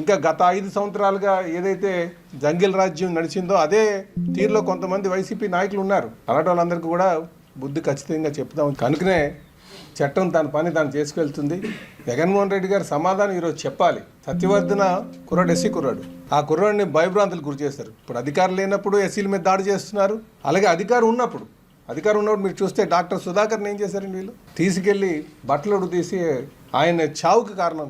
ఇంకా గత ఐదు సంవత్సరాలుగా ఏదైతే జంగిల్ రాజ్యం నడిచిందో అదే తీరులో కొంతమంది వైసీపీ నాయకులు ఉన్నారు. అలాంటి వాళ్ళందరికీ కూడా బుద్ధి ఖచ్చితంగా చెప్తాం కనుకనే చట్టం తన పని తాను చేసుకెళ్తుంది. జగన్మోహన్ రెడ్డి గారు సమాధానం ఈరోజు చెప్పాలి. సత్యవర్ధన కుర్రాడు ఎస్సీ కుర్రాడు. ఆ కుర్రాడిని భయభ్రాంతులు గురి చేస్తారు ఇప్పుడు అధికారం లేనప్పుడు ఎస్సీల మీద దాడి చేస్తున్నారు. అలాగే అధికారం ఉన్నప్పుడు అధికారం ఉన్నప్పుడు మీరు చూస్తే డాక్టర్ సుధాకర్ని ఏం చేశారండి వీళ్ళు? తీసుకెళ్ళి బట్టలు తీసి ఆయన చావుకి కారణం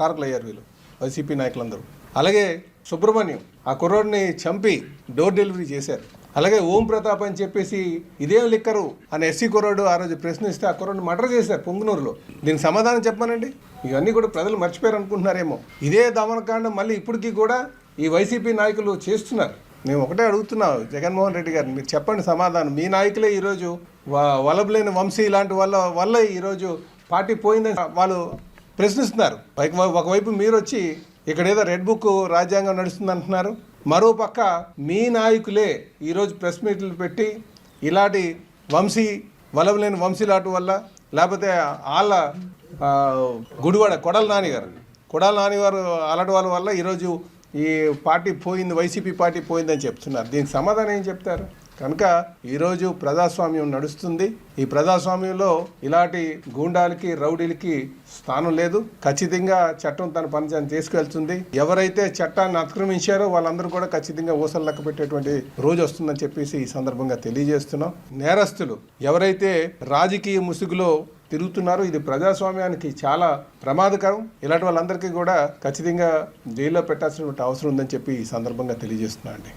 కారకులయ్యారు వీళ్ళు. వైసీపీ నాయకులందరూ. అలాగే సుబ్రహ్మణ్యం ఆ కుర్రోడిని చంపి డోర్ డెలివరీ చేశారు. అలాగే ఓం ప్రతాప్ అని చెప్పేసి ఇదేం లిక్కరు అని ఎస్సీ కుర్రోడు ఆ రోజు ప్రశ్నిస్తే ఆ కుర్రోడిని మర్డర్ చేశారు పొంగునూరులో. దీనికి సమాధానం చెప్పానండి ఇవన్నీ కూడా ప్రజలు మర్చిపోయారు అనుకుంటున్నారేమో. ఇదే దమనకాండం మళ్ళీ ఇప్పటికీ కూడా ఈ వైసీపీ నాయకులు చేస్తున్నారు. మేము ఒకటే అడుగుతున్నాం జగన్మోహన్ రెడ్డి గారు మీరు చెప్పండి సమాధానం. మీ నాయకులే ఈరోజు వలబలేని వంశీ ఇలాంటి వాళ్ళ వల్ల ఈరోజు పార్టీ పోయిందని వాళ్ళు ప్రశ్నిస్తున్నారు. పైకి- ఒకవైపు మీరు వచ్చి ఇక్కడ ఏదో రెడ్ బుక్ రాజ్యాంగం నడుస్తుంది అంటున్నారు మరో పక్క మీ నాయకులే ఈరోజు ప్రెస్ మీట్లు పెట్టి ఇలాంటి వంశీ వలవలేని వంశీ లాంటి వల్ల లేకపోతే వాళ్ళ గుడివాడ కొడల నానిగారు. కొడాల నానిగారు అలాంటి వాళ్ళ వల్ల ఈరోజు ఈ పార్టీ పోయింది వైసీపీ పార్టీ పోయిందని చెప్తున్నారు. దీనికి సమాధానం ఏం చెప్తారు? కనుక ఈరోజు ప్రజాస్వామ్యం నడుస్తుంది. ఈ ప్రజాస్వామ్యంలో ఇలాంటి గూండాలకి రౌడీలకి స్థానం లేదు. ఖచ్చితంగా చట్టం తన పనిచేయని తీసుకెళ్తుంది. ఎవరైతే చట్టాన్ని అతిక్రమించారో వాళ్ళందరూ కూడా ఖచ్చితంగా ఊసలు లెక్క పెట్టేటువంటి రోజు వస్తుందని చెప్పేసి ఈ సందర్భంగా తెలియజేస్తున్నాం. నేరస్తులు ఎవరైతే రాజకీయ ముసుగులో తిరుగుతున్నారు ఇది ప్రజాస్వామ్యానికి చాలా ప్రమాదకరం. ఇలాంటి వాళ్ళందరికీ కూడా ఖచ్చితంగా జైల్లో పెట్టాల్సినటువంటి అవసరం ఉందని చెప్పి ఈ సందర్భంగా తెలియజేస్తున్నా అండి